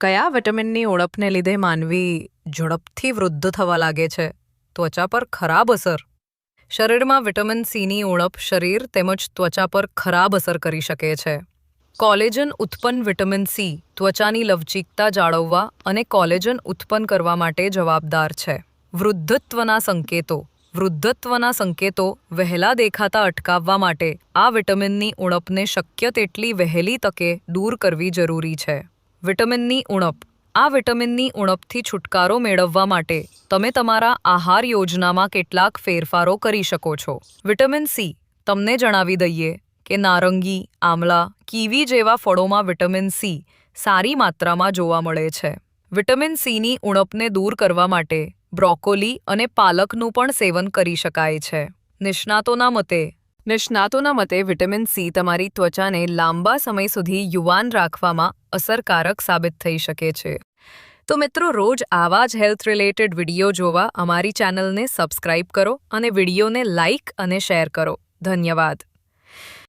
કયા વિટામિનની ઓળપને લીધે માનવી ઝડપથી વૃદ્ધ થવા લાગે છે? ત્વચા પર ખરાબ અસર. શરીરમાં વિટામિન સીની ઓળપ શરીર તેમજ ત્વચા પર ખરાબ અસર કરી શકે છે. કોલેજન ઉત્પન્ન વિટામિન સી ત્વચાની લવચીકતા જાળવવા અને કોલેજન ઉત્પન્ન કરવા માટે જવાબદાર છે. વૃદ્ધત્વના સંકેતો. વૃદ્ધત્વના સંકેતો વહેલા દેખાતા અટકાવવા માટે આ વિટામિનની ઉણપને શક્ય તેટલી વહેલી તકે દૂર કરવી જરૂરી છે. વિટામિનની ઉણપ. આ વિટામિનની ઉણપથી છુટકારો મેળવવા માટે તમે તમારા આહાર યોજનામાં કેટલાક ફેરફારો કરી શકો છો. Vitamin C. તમને જણાવી દઈએ કે નારંગી, આમલા, કીવી જેવા ફળોમાં વિટામિન સી સારી માત્રામાં જોવા મળે છે. વિટામિન સીની ઉણપને દૂર કરવા માટે બ્રોકોલી અને પાલકનું પણ સેવન કરી શકાય છે. નિષ્ણાતોના મતે નિષ્ણાતોના મતે વિટામિન સી તમારી ત્વચાને લાંબા સમય સુધી યુવાન રાખવામાં અસરકારક સાબિત થઈ શકે છે. તો મિત્રો, રોજ આવા જ હેલ્થ રિલેટેડ વીડિયો જોવા અમારી ચેનલને સબસ્ક્રાઇબ કરો અને વિડીયોને લાઇક અને શેર કરો. ધન્યવાદ.